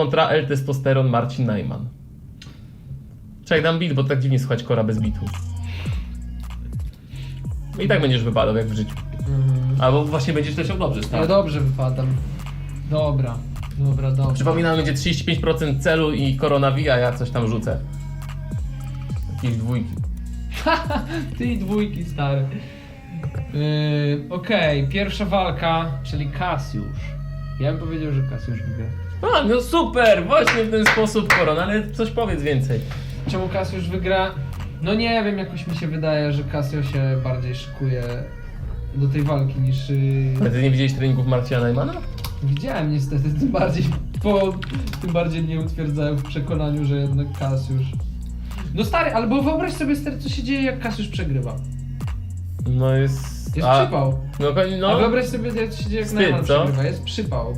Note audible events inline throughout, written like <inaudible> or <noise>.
kontra L-testosteron Marcin Najman. Czekaj, dam beat, bo tak dziwnie słuchać kora bez bitu. I tak będziesz wypadał jak w życiu. Albo właśnie będziesz leciał dobrze, Ale stary. dobrze wypadam. Dobra, dobra, dobra. Przypominam, będzie 35% celu i koronawija, ja coś tam rzucę. Jakieś dwójki. Ty i dwójki, stary. Yy, Okej, pierwsza walka, czyli Kasiusz. Ja bym powiedział, że Kasiusz wygra. A, no super, właśnie w ten sposób korona, ale coś powiedz więcej. Czemu Kasiusz wygra? No nie wiem, jakoś mi się wydaje, że Kasio się bardziej szykuje do tej walki niż... Yy... A ty nie widziałeś treningów Marcina Najmana? Widziałem niestety, tym bardziej, po, tym bardziej nie utwierdzałem w przekonaniu, że jednak Kasiusz... No stary, albo wyobraź sobie stary, co się dzieje, jak Kasiusz przegrywa. No jest... Jest a- przypał. No, ko- A no wyobraź sobie, co się dzieje, jak Wstyd, Najman co? przegrywa. Jest przypał.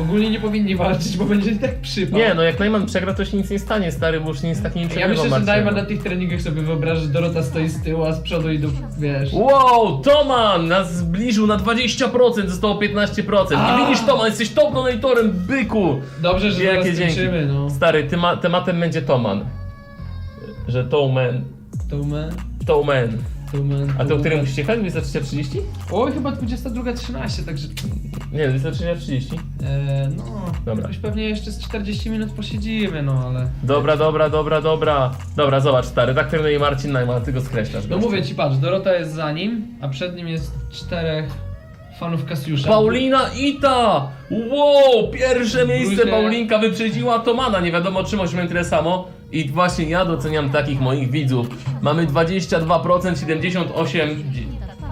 Ogólnie nie powinni walczyć, bo będzie i tak przypał. Nie, no jak Najman przegra, to się nic nie stanie, stary, bo już nic takim nie Ja myślę, że Marcin. Najman na tych treningach sobie wyobraża, że Dorota stoi z tyłu, a z przodu idą, wiesz... Wow, Toman nas zbliżył na 20%, zostało 15%. A! Nie widzisz Toman, jesteś top donatorem, byku! Dobrze, że Jakie teraz dzięki. kończymy, no. Stary, tema, tematem będzie Toman. Że Toman. Tumen, Toman. A to o którym musicie jechać? 23.30? Oj, chyba 22.13, także... Nie, 23.30. E, no, Dobra. jakoś pewnie jeszcze z 40 minut posiedzimy, no ale... Dobra, dobra, dobra, dobra. Dobra, zobacz, stary, tak trenuje i Marcin Najman, ty go skreślasz. No mówię ci, patrz, Dorota jest za nim, a przed nim jest czterech fanów Kasiusza. Paulina Ita! Wow, pierwsze miejsce Paulinka wyprzedziła Tomana, nie wiadomo czym osiągnąłem tyle samo. I właśnie ja doceniam takich moich widzów. Mamy 22%, 78...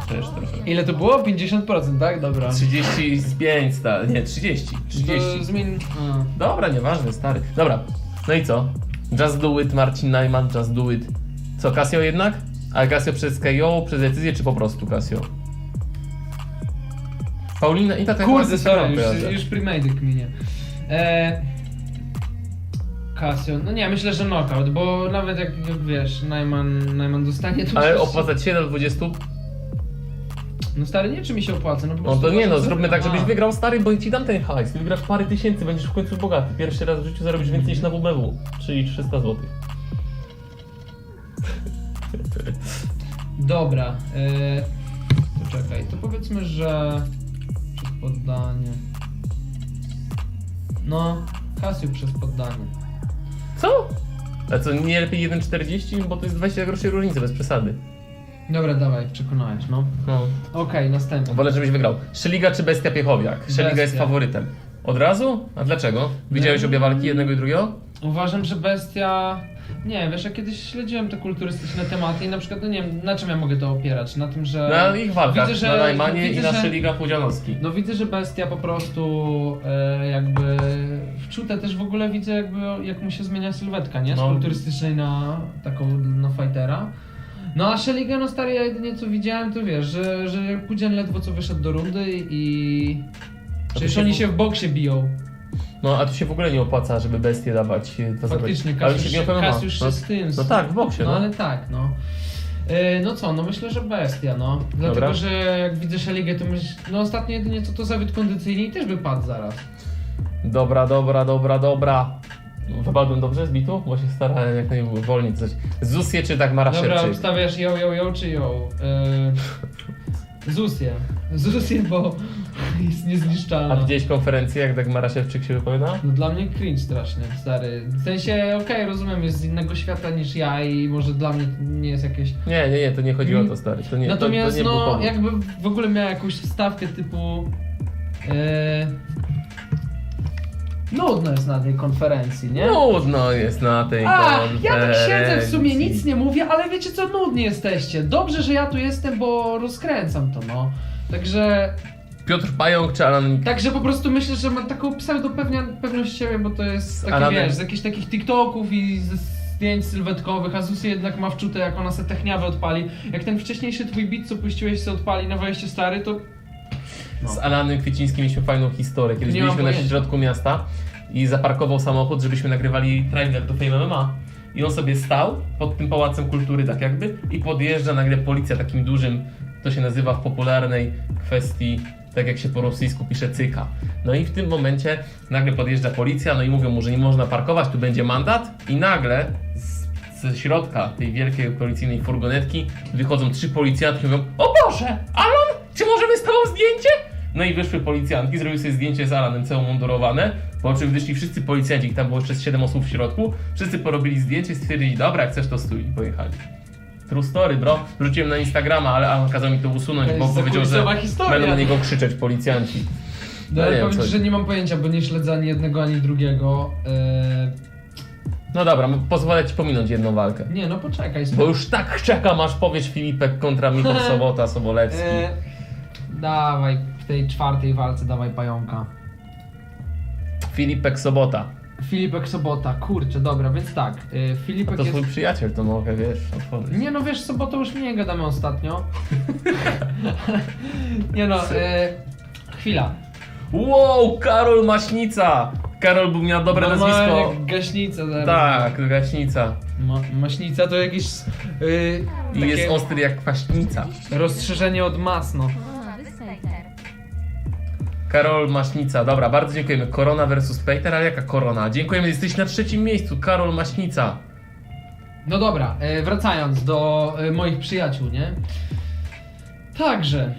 Też trochę. Ile to było? 50%, tak? Dobra. 35, stary, nie, 30, 30. To zmień... A. Dobra, nieważne, stary. Dobra, no i co? Just do it, Marcin Najman, just do it. Co, Casio jednak? A Casio przez KO, przez decyzję, czy po prostu Casio? Paulina i tak Kurde, sorry, już, już premade kminie. E... Casio, no nie, myślę, że knockout, bo nawet jak, jak wiesz, Najman, Najman dostanie to Ale przecież- opłacać się do 20? No stary, nie czy mi się opłaca, no po No prostu to nie no, zróbmy tak, żebyś A. wygrał stary, bo ci dam ten hajs. Ty wygrasz parę tysięcy, będziesz w końcu bogaty. Pierwszy raz w życiu zarobisz więcej niż na WBW, czyli 300 zł. Dobra, e... to czekaj, to powiedzmy, że przez poddanie. No, Casio przez poddanie. Co? A co, nie lepiej 1,40? Bo to jest 20 groszy różnicy, bez przesady. Dobra, dawaj, przekonałeś, no. No. Okej, następny. Wolę, żebyś wygrał. Szeliga czy Bestia Piechowiak? Szeliga Bestia. jest faworytem. Od razu? A dlaczego? Widziałeś obie walki jednego i drugiego? Uważam, że bestia. Nie, wiesz, ja kiedyś śledziłem te kulturystyczne tematy i na przykład, no nie wiem, na czym ja mogę to opierać? Na tym, że. Na ich walkach, widzę, że- na Najmanie widzę, i na że- Pudzianowski. No widzę, że bestia po prostu e, jakby wczute też w ogóle widzę jakby jak mu się zmienia sylwetka, nie? Z No. kulturystycznej na taką na fightera. No a Szeliga, no stary, ja jedynie co widziałem, to wiesz, że, że Pudzian ledwo co wyszedł do rundy i... Przecież oni się w boksie biją. No a tu się w ogóle nie opłaca, żeby Bestię dawać. e, To Faktycznie, zabrać. Kasiusz, się opłaca. Kasiusz no, się z tym... no tak, w boksie, No no. ale tak, no. Yy, no co, no myślę, że bestia, no. Dlatego, Dobra. że jak widzę Szeligę, to myślę, no ostatnio jedynie co to zawiódł kondycyjny i też by padł zaraz. Dobra, dobra, dobra, dobra. Wypadłem dobrze z bitu? Bo się starałem jak najwolniej coś. Zusie czy tak Dobra, ustawiasz ją, ją, ją czy ją? Yy, Zusię. Zusię, bo jest niezniszczalna. A widziałeś konferencję, jak Dagmara Szewczyk się wypowiada? No dla mnie cringe strasznie, stary. W sensie, okej, rozumiem, jest z innego świata niż ja i może dla mnie nie jest jakieś... Nie, nie, nie, to nie chodziło o to, stary. To nie, Natomiast to, to nie był no, powód. jakby w ogóle miała jakąś wstawkę typu... E, nudno jest na tej konferencji, nie? Nudno jest na tej A, ja tak siedzę w sumie, konferencji. nic nie mówię, ale wiecie co, nudni jesteście. Dobrze, że ja tu jestem, bo rozkręcam to, no. Także, Piotr Pająk czy Alan także po prostu myślę, że ma taką pseudo pewność siebie, bo to jest takie, Alanem- wiesz, z jakichś takich TikToków i ze zdjęć sylwetkowych, a Zusi jednak ma wczute, jak ona se techniawę odpali. Jak ten wcześniejszy twój beat, co puściłeś, se odpali na wejście stary, to... No. Z Alanem Kwiecińskim mieliśmy fajną historię. Kiedyś Nie mam byliśmy na środku miasta i zaparkował samochód, żebyśmy nagrywali trailer do Fame MMA. I on sobie stał pod tym pałacem kultury, tak jakby, i podjeżdża nagle policja takim dużym, to się nazywa w popularnej kwestii tak jak się po rosyjsku pisze cyka. No i w tym momencie nagle podjeżdża policja, no i mówią mu, że nie można parkować, tu będzie mandat i nagle z, ze środka tej wielkiej policyjnej furgonetki wychodzą trzy policjantki i mówią O Boże, Alan, czy możemy z tobą zdjęcie? No i wyszły policjantki, zrobiły sobie zdjęcie z Alanem, całe mundurowane, po czym wyszli wszyscy policjanci, tam było jeszcze z 7 osób w środku, wszyscy porobili zdjęcie, stwierdzili, dobra, jak chcesz to stój i pojechali. True story, bro. Wrzuciłem na Instagrama, ale Alan kazał mi to usunąć, To bo jest powiedział, że zakulisowa historia. będą na niego krzyczeć policjanci. No, nie ale wiem, powiem co- ci, że nie mam pojęcia, bo nie śledzę ani jednego, ani drugiego. Eee, No dobra, pozwolę ci pominąć jedną walkę. nie, no poczekaj. Bo już tak czekam, aż powiesz Filipek kontra Michał <laughs> Sobota, Sobolewski. Eee, dawaj, w tej czwartej walce dawaj pająka. Filipek Sobota. Filipek Sobota, kurczę, dobra, więc tak. Eee, Filipek To jest... twój przyjaciel, to mogę, wiesz, otworzyć. Nie no wiesz, sobotą już nie gadamy ostatnio. <laughs> nie no, e, chwila. Wow, Karol Maśnica! Karol był miał dobre nazwisko. Normalnie gaśnica zaraz. Tak, gaśnica. Ma, maśnica to jakieś yy, I takie jest ostry jak kwaśnica. rozszerzenie od masno. Karol Maśnica, dobra, bardzo dziękujemy. Korona versus Peter, ale jaka korona? Dziękujemy, jesteś na trzecim miejscu. Karol Maśnica. No dobra, e, wracając do e, moich przyjaciół, nie? Także.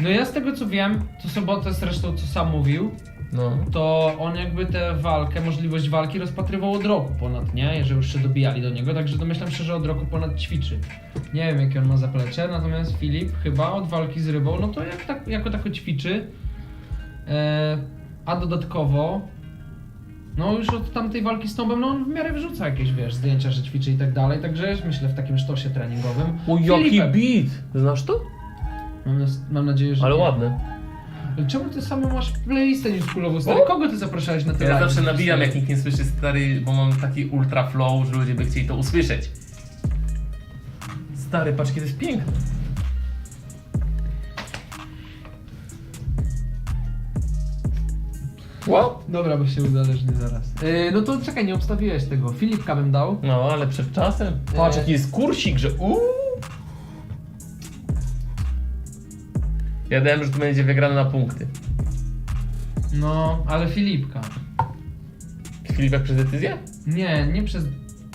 No ja z tego co wiem, to sobotę zresztą co sam mówił, No. to on jakby tę walkę, możliwość walki rozpatrywał od roku ponad, nie? Że już się dobijali do niego, także domyślam się, że od roku ponad ćwiczy. Nie wiem jakie on ma zaplecze, natomiast Filip chyba od walki z rybą, no to jak tak, jako tako ćwiczy. E, a dodatkowo, no już od tamtej walki z Tombem, no on w miarę wyrzuca jakieś, wiesz, zdjęcia, że ćwiczy i tak dalej, także myślę w takim sztosie treningowym. O, jaki beat! Znasz to? Mam, nas- mam nadzieję, że Ale nie. ładny. Czemu ty samą masz playlistę newschoolową, stary? O! Kogo ty zapraszałeś na te Ja zawsze nabijam, jak nikt nie słyszy stary, bo mam taki ultra flow, że ludzie by chcieli to usłyszeć. Stary, patrz, kiedy jest piękny. Wow. Dobra, bo się uzależni zaraz. Yy, no to czekaj, nie obstawiłeś tego. Filipka bym dał. No, ale przed czasem. Patrz, E. jaki jest kursik, że uuu. Ja dałem, że to będzie wygrane na punkty. No, ale Filipka. Filipek przez decyzję? Nie, nie przez...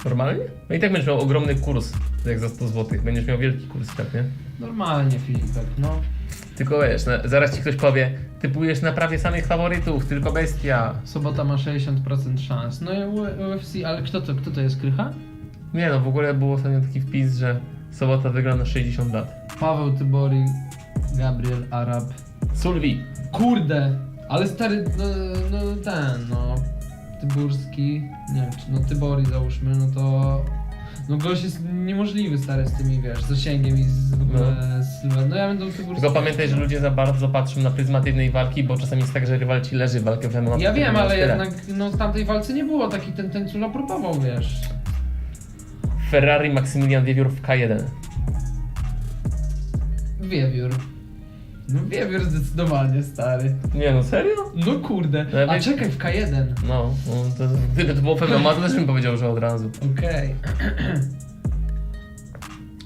Normalnie? No i tak będziesz miał ogromny kurs, jak za 100 zł. Będziesz miał wielki kurs, tak nie? Normalnie Filipek, no. Tylko wiesz, na, zaraz ci ktoś powie, typujesz na prawie samych faworytów, tylko bestia. Sobota ma 60% szans. No i U- UFC, ale kto to, kto to jest Krycha? Nie no, w ogóle był ostatnio taki wpis, że sobota wygra na 60 lat. Paweł Tybori, Gabriel Arab. Sulwi. Kurde, ale stary, no, no ten, no... Tyburski, nie wiem, czy no Tybori załóżmy, no to... No gość jest niemożliwy stary z tymi, wiesz, zasięgiem i z, w ogóle z sylwetem. No ja będę Tyburski. Tylko pamiętaj, że ludzie za bardzo patrzą na pryzmat jednej walki, bo czasami jest tak, że rywal ci leży walkę w MMA. Ja wiem, ale jednak no, w tamtej walce nie było taki ten Tencula próbował, wiesz. Ferrari Maksymilian Wiewiór w K1. Wiewiór. No wiewiór zdecydowanie, stary. Nie no, serio? No kurde. No, ja A wiem- czekaj, w K1. No, no to, gdyby to było to też bym powiedział, że od razu. Okej.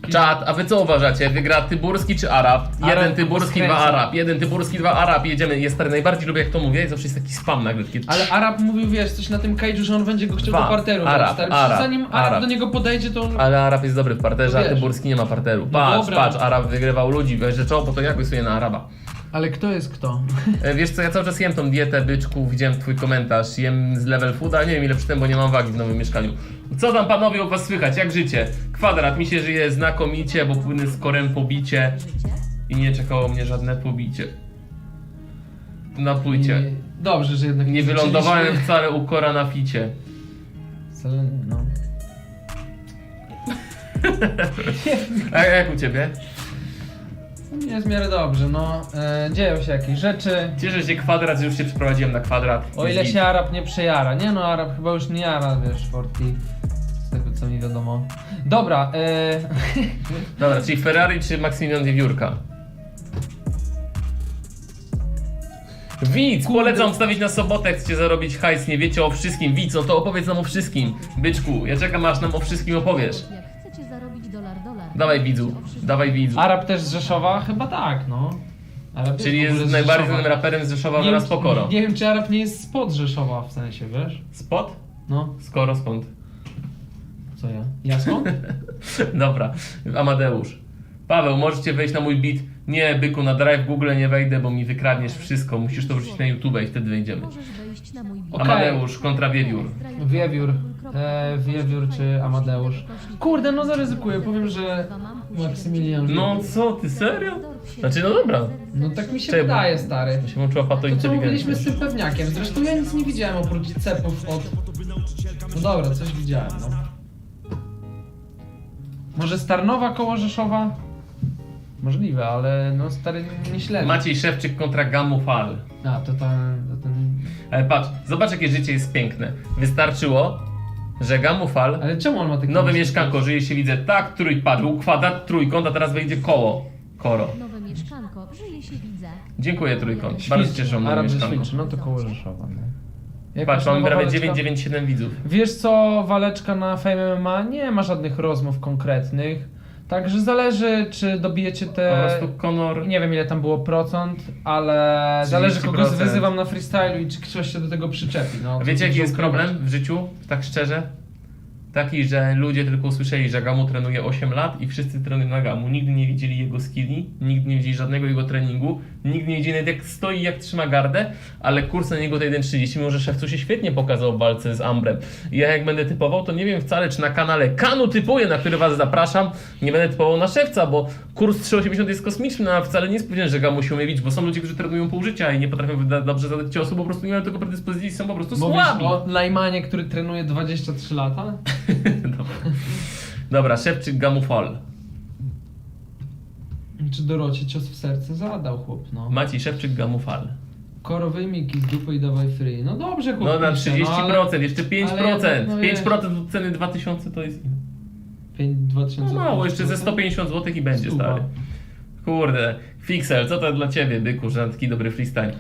Czad, a wy co uważacie? Wygra Tyburski czy Arab? Jeden Arab Tyburski, dwa skręca. Arab. Jeden Tyburski, dwa Arab. Jedziemy. Jest stary, najbardziej lubię jak to mówię i zawsze jest taki spam nagle. Takie... Ale Arab mówił, wiesz, coś na tym cage'u, że on będzie go chciał Dwa. do parteru. Arab, stary. Arab, Zanim Arab, Arab. do niego podejdzie, to on... Ale Arab jest dobry w parterze, a wiesz. Tyburski nie ma parteru. No Patrz, dobra. patrz, Arab wygrywał ludzi. Weź, że czoło, bo to ja głosuję na Araba. Ale kto jest kto? <laughs> E, Wiesz co, ja cały czas jem tą dietę byczku, widziałem twój komentarz, jem z level fooda, nie wiem ile przytem, bo nie mam wagi w nowym mieszkaniu. Co tam panowie u was słychać, jak życie? Kwadrat, mi się żyje znakomicie, bo płynę z korem pobicie i nie czekało mnie żadne pobicie. Na płycie. Nie- Dobrze, że jednak Nie wylądowałem zaczęliśmy- wcale u kora na ficie. Wcale nie, no. <laughs> A jak u ciebie? Jest w miarę dobrze, no. E, dzieją się jakieś rzeczy. Cieszę się kwadrat, że już się przeprowadziłem na kwadrat. O ile się Arab nie przejara. Nie no, Arab chyba już nie jara, wiesz, Forti. Z tego co mi wiadomo. Dobra, e... <laughs> Dobra, czyli Ferrari czy Maksymilian Wiewiórka? Widz, polecam wstawić na sobotę, chcecie zarobić hajs, nie wiecie o wszystkim. Widz, no to opowiedz nam o wszystkim. Byczku, ja czekam aż nam o wszystkim opowiesz. Dawaj widzu, dawaj widzu. Arab też z Rzeszowa? Chyba tak, no. Ale Czyli w ogóle jest z najbardziej Rzeszowa. znanym raperem z Rzeszowa Nie wraz Pokoro. Nie wiem, czy Arab nie jest spod Rzeszowa w sensie, wiesz? Spot? No, Skoro skąd? co ja? Ja skąd? <laughs> Dobra, Amadeusz. Paweł, możecie wejść na mój beat. Nie, byku, na drive Google nie wejdę, bo mi wykradniesz wszystko. Musisz to wrzucić na YouTube i wtedy wejdziemy. Możesz wejść na mój Okej. Amadeusz kontra Wiewiór. Wiewiór. E, Wiewiór czy Amadeusz? Kurde, no zaryzykuję, powiem, że Maksymilian. No co, ty serio? Znaczy, no dobra. No tak mi się Czemu? wydaje, stary. To się włączyła To co mówiliśmy z tym pewniakiem. Zresztą ja nic nie widziałem oprócz cepów od... No dobra, coś widziałem, no. Może Starnowa koło Rzeszowa? Możliwe, ale no stary nie śledzę. Maciej Szewczyk kontra Gamufal. A, to ten... To ten... Ale patrz, zobacz jakie życie jest piękne. Wystarczyło, że Gamufal, Ale czemu on ma taki... nowe mieszkanko, żyje się widzę tak, trójpad, był kwadrat, trójkąt, a teraz wejdzie koło. Koro. Nowe mieszkanko, żyje się widzę. Dziękuję trójkąt. Bardzo cieszę się nowe Arab mieszkanko. No to koło Rzeszowa, no. Jakaś Patrz, mamy prawie waleczka? 997 widzów. Wiesz co, waleczka na Fame MMA nie ma żadnych rozmów konkretnych. Także zależy, czy dobijecie Po te. prostu Conor... Nie wiem ile tam było procent, ale zależy kogo 30%. wyzywam na freestylu i czy ktoś się do tego przyczepi. No, Wiecie jaki jest problem w życiu, tak szczerze? Taki, że ludzie tylko usłyszeli, że Gamu trenuje 8 lat i wszyscy trenują na Gamu. Nigdy nie widzieli jego skilli, nigdy nie widzieli żadnego jego treningu, nigdy nie widzieli nawet jak stoi, jak trzyma gardę, ale kurs na niego to 1.30, mimo że Szewcu się świetnie pokazał w walce z Ambrem. Ja jak będę typował, to nie wiem wcale, czy na kanale Kanu typuję, na który was zapraszam, nie będę typował na Szewca, bo kurs 3.80 jest kosmiczny, a wcale nie jest powiedziane, że Gamu się umie bić, bo są ludzie, którzy trenują pół życia i nie potrafią dobrze zadać ciosu, po prostu nie mają tego predyspozycji, są po prostu Mówisz słabi. o Najmanie, który trenuje 23 lata? <laughs> Dobra. Dobra, Szewczyk Gamufal. Czy Dorocie cios w serce zadał chłop, no. Maciej Szewczyk Gamufal. Koro wyjmij z dupy i dawaj free. No dobrze chłop No na pisze, 30%, no, ale... jeszcze 5%. ale no wiesz. 5% od ceny 2000 to jest. 5, 2000 No mało, jeszcze ze 150 zł i będzie Stuwa. stary. Kurde, Fixel, co to dla ciebie, byku, że na taki dobry freestyle?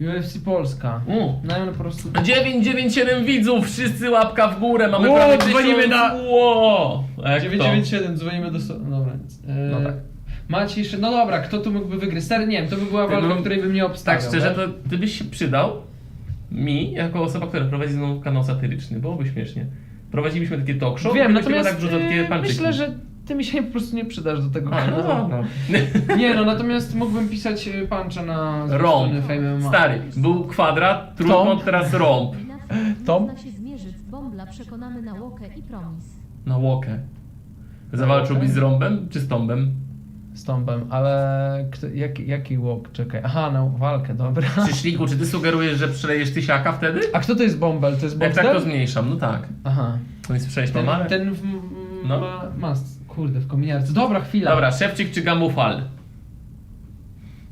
UFC Polska. Mm. No ale po prostu... 997 widzów, wszyscy łapka w górę, mamy Ło, prawie dzwonimy 1000. na- Ło, jak to? 997, dzwonimy do... so- Dobra. E, No tak. Maciej, jeszcze- no dobra, kto tu mógłby wygrać? Stary, nie wiem, to by była Ty walka, bym- w której bym nie obstawiał. Tak szczerze, to ty byś się przydał mi, jako osoba, która prowadzi mną kanał satyryczny, byłoby śmiesznie. Prowadziliśmy takie talk show, Wiem, i byśmy natomiast tak wrzucał takie myślę, że ty mi się po prostu nie przydasz do tego A, no kanału. <laughs> dobra. Nie no, natomiast mógłbym pisać e, puncha na Rąb. Fame MMA. Stary, był kwadrat, trójkąt, teraz rąb. <laughs> Tom? Można się zmierzyć z Bombla przekonany na Łokę i Promis. Na łokę. Zawalczyłbyś z rąbem czy z tombem? Z Tombem, ale kto, jaki, jaki walk? Czekaj. Aha, no walkę, dobra. Czy Szliku, czy ty sugerujesz, że przelejesz tysiaka wtedy? A kto to jest Bombel? To jest Jak Bombel? tak to zmniejszam, no tak. Aha. To jest przejść Ten, ten w, No. ma, ma, kurde, w kominiarce. Dobra, chwila. Dobra, szewczyk czy gamufal?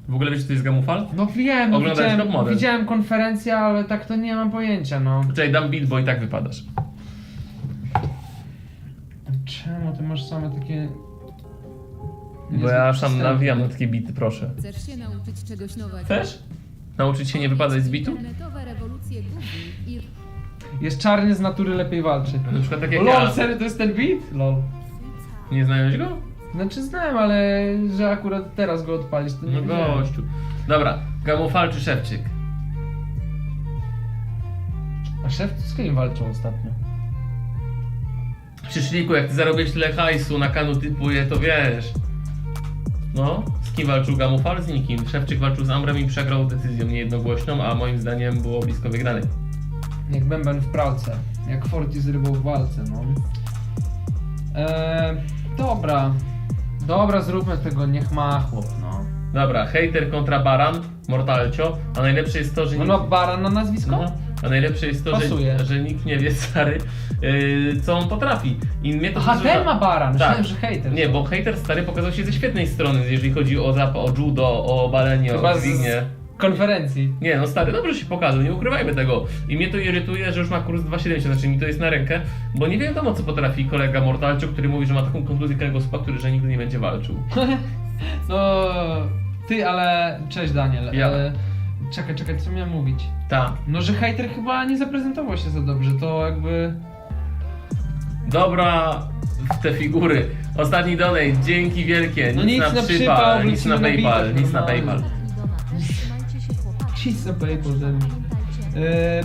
W ogóle wiesz, co to jest gamufal? No wiem, no, Oglądałeś Top widziałem, Model? widziałem konferencję, ale tak to nie mam pojęcia, no. Czekaj, dam beat, bo i tak wypadasz. Czemu ty masz same takie... Bo ja sam przystępne? nawijam na takie bity, proszę. Chcesz się nauczyć czegoś nowego? Chcesz? Nauczyć się nie wypadać z bitu? Internetowe rewolucje Google i Jest czarny z natury lepiej walczy. Na przykład tak jak Lol, ja. serio, to jest ten beat? Lol. Nie znałeś go? Znaczy znałem, ale że akurat teraz go odpalić, to nie No wiedziałem. gościu. Dobra, gamufal czy szewczyk? A szef z kim walczył ostatnio? Przy szliku, jak ty zarobisz tyle hajsu na kanu typuje, to wiesz. No, z kim walczył Gamufal? Z nikim. Szewczyk walczył z Amrem i przegrał decyzją niejednogłośną, a moim zdaniem było blisko wygranej. Jak bęben w pralce. Jak Forti z rybą w walce, no. Eee, dobra. Dobra, zróbmy tego, niech ma chłop, no. Dobra, hater kontra baran, Mortalcio, a najlepsze jest to, że No, nikt... no baran na nazwisko? No, a najlepsze jest to, Pasuje. że, że nikt nie wie, <laughs> stary, yy, co on potrafi. I mnie to Aha, ten ma baran, myślałem, Tak. że hejter. Nie, bo hater stary pokazał się ze świetnej strony, jeżeli chodzi o zap, o judo, o balenie, Chyba o z dźwignię. Konferencji. Nie, no stary, dobrze się pokazał, nie ukrywajmy tego. I mnie to irytuje, że już ma kurs 2,70, znaczy mi to jest na rękę, bo nie wiadomo co potrafi kolega Mortalcio, który mówi, że ma taką kontuzję kręgosłupa, który że nigdy nie będzie walczył. <laughs> No, ty, ale... Cześć Daniel. Ja. E, czekaj, czekaj, co miałem mówić? Ta. No, że hejter chyba nie zaprezentował się za dobrze, to jakby... Dobra w te figury. Ostatni donate, dzięki wielkie. No nic, nic na na przypał, nic na na PayPal, nic na normalnie. PayPal. Pizza PayPal. ten. Pamiętajcie, Eee,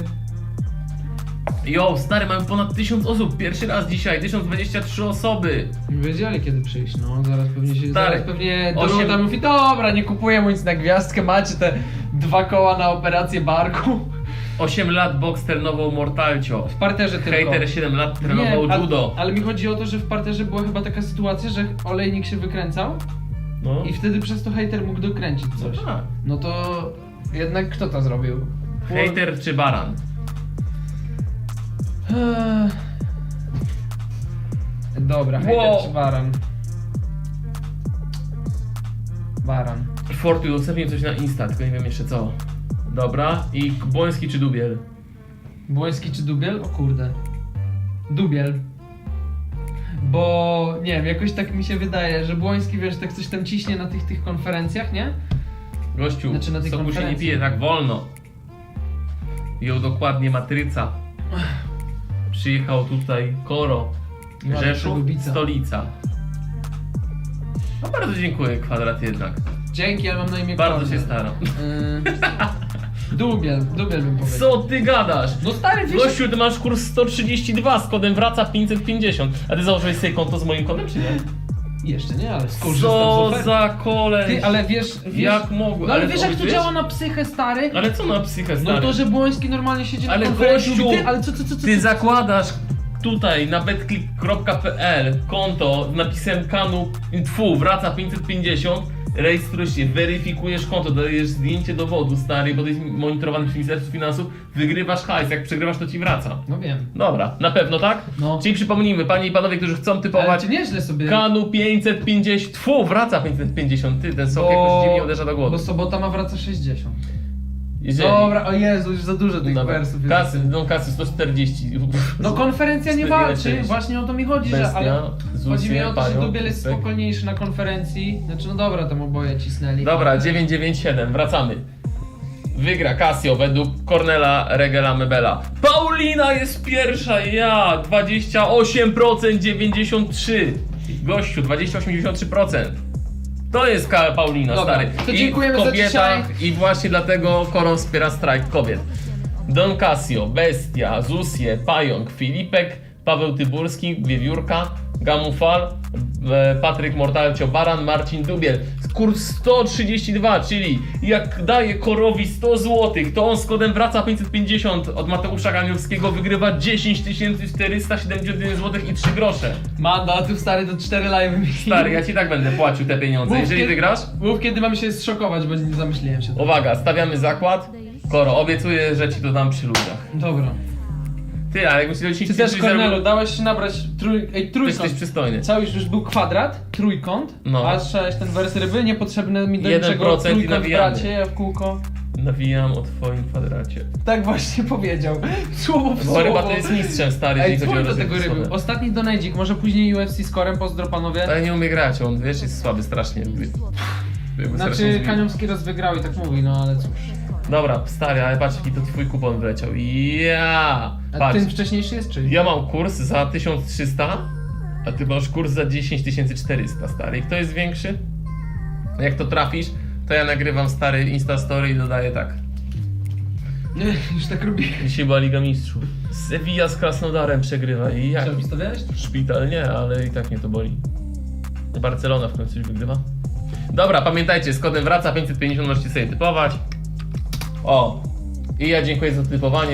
Jo, stary, mamy ponad 1000 osób. Pierwszy raz dzisiaj, 1023 osoby. nie wiedzieli kiedy przyjść, no zaraz pewnie się, Stary, zaraz pewnie osiem- Dorota mówi, dobra, nie kupuję mu nic na gwiazdkę, macie te dwa koła na operację barku. 8 lat boks trenował Mortalcio. W parterze tylko. Hater 7 lat trenował judo. ale mi chodzi o to, że w parterze była chyba taka sytuacja, że olejnik się wykręcał No. i wtedy przez to hater mógł dokręcić coś. No tak. No to jednak kto to zrobił? Hater czy baran? Eee. Dobra, hater Wow. czy baran? Baran. Fortu udostępnił coś na Insta, tylko nie wiem jeszcze co. Dobra. I Błoński czy Dubiel? Błoński czy Dubiel? O kurde. Dubiel. Bo nie wiem, jakoś tak mi się wydaje, że Błoński wiesz, tak coś tam ciśnie na tych tych konferencjach, nie? Gościu, Znaczy na tej soku się nie konferencji. pije tak wolno. Ją dokładnie matryca. Przyjechał tutaj Koro. Rzeszów, stolica. No bardzo dziękuję, kwadrat jednak. Dzięki, ale mam na imię Bardzo Kornel. się staram. Yy, Dubiel, Dubiel bym powiedział. Co ty gadasz? No stary, wiesz... Gościu, ty masz kurs 132 z kodem wraca 550. A ty założyłeś sobie konto z moim kodem, czy nie? Jeszcze nie, ale skorzystam z Co oferty. za koleś? Ty, ale wiesz... wiesz... Jak mogłem? No ale wiesz jak to działa na psychę, stary? Ale co na psychę, stary? No to, że Błoński normalnie siedzi na Ale konferencji gościu, ty, ale co, co, co, co, Ty co? zakładasz tutaj na betclick.pl konto z napisem kanu, tfu, wraca 550, rejestrujesz się, weryfikujesz konto, dajesz zdjęcie dowodu, stary, bo to jest monitorowany przez Ministerstwo Finansów, wygrywasz hajs, jak przegrywasz to ci wraca. No wiem. Dobra, na pewno tak? No. Czyli przypomnijmy, panie i panowie, którzy chcą typować ty nieźle sobie... kanu 550, tfu, wraca 550, ty, ten sok jakoś dziwnie uderza do głowy. Bo sobota ma wraca 60. Jeżeli- Dobra, o Jezu, już za dużo tych Dobra, wersów. jest. kasy, no kasy 140. No konferencja nie walczy, właśnie o to mi chodzi, że... Bestia, Ale chodzi mi Zusie, o to, że Dubiel jest spokojniejszy na konferencji. Znaczy, no dobra, tam oboje cisnęli. Dobra, Ale- 997, wracamy. Wygra Casio według Cornela Regela Mebela. Paulina jest pierwsza, ja 28% 93. Gościu, 28,93%. To jest Ka- Paulina, Dobra, stary. to I dziękujemy w za kobietach, I właśnie dlatego Koron wspiera strajk kobiet. Don Casio, Bestia, Zusie, Pająk, Filipek, Paweł Tyburski, Wiewiórka, Gamufal, e, Patryk Mortalcio, Baran, Marcin Dubiel. Kurs 132, czyli jak daje Korowi 100 zł, to on z kodem wraca 550 od Mateusza Ganiowskiego wygrywa 10 471 zł i 3 grosze. Mandatów stary to 4 live. Stary, ja ci tak będę płacił te pieniądze. Mów, Jeżeli kiedy- wygrasz, Mów kiedy mam się zszokować, bo nie zamyśliłem się. uwaga, stawiamy zakład. Koro, obiecuję, że ci to dam przy ludziach. Dobra. Ty, ale jakbyś 10 Ty też, Kornelu, zarobił- dałeś się nabrać trój... Ej, Ty jesteś trójkąt. przystojny. Cały już był kwadrat, trójkąt, No. a ten wers ryby, niepotrzebny mi do 1% niczego i trójkąt nawijamy. bracie, ja w kółko. Nawijam o twoim kwadracie. Tak właśnie powiedział. Słowo w Bo słowo. ryba to jest mistrzem stary, Ej, chodzi o do tego ryby. Ostatni donajdzik, może później UFC skorem, pozdro panowie. Ale nie umie grać, on wiesz, jest słaby strasznie. Strasznie Znaczy zbił. Kaniowski raz wygrał i tak mówi, no ale cóż. Dobra, stary, ale patrz jaki to twój kupon wleciał. Ja! A Patrz, ten wcześniejszy jest czy? ja mam kurs za 1300, a ty masz kurs za 10400, stary. I kto jest większy? Jak to trafisz, to ja nagrywam stary Insta Story i dodaję tak. Nie, już tak robię. Dzisiaj była Liga Mistrzów. Sevilla z Krasnodarem przegrywa i jak? Wystawiałeś? Szpital nie, ale i tak mnie to boli. Barcelona w końcu już wygrywa. Dobra, pamiętajcie, z kodem wraca 550 możecie sobie typować. O! I ja dziękuję za typowanie.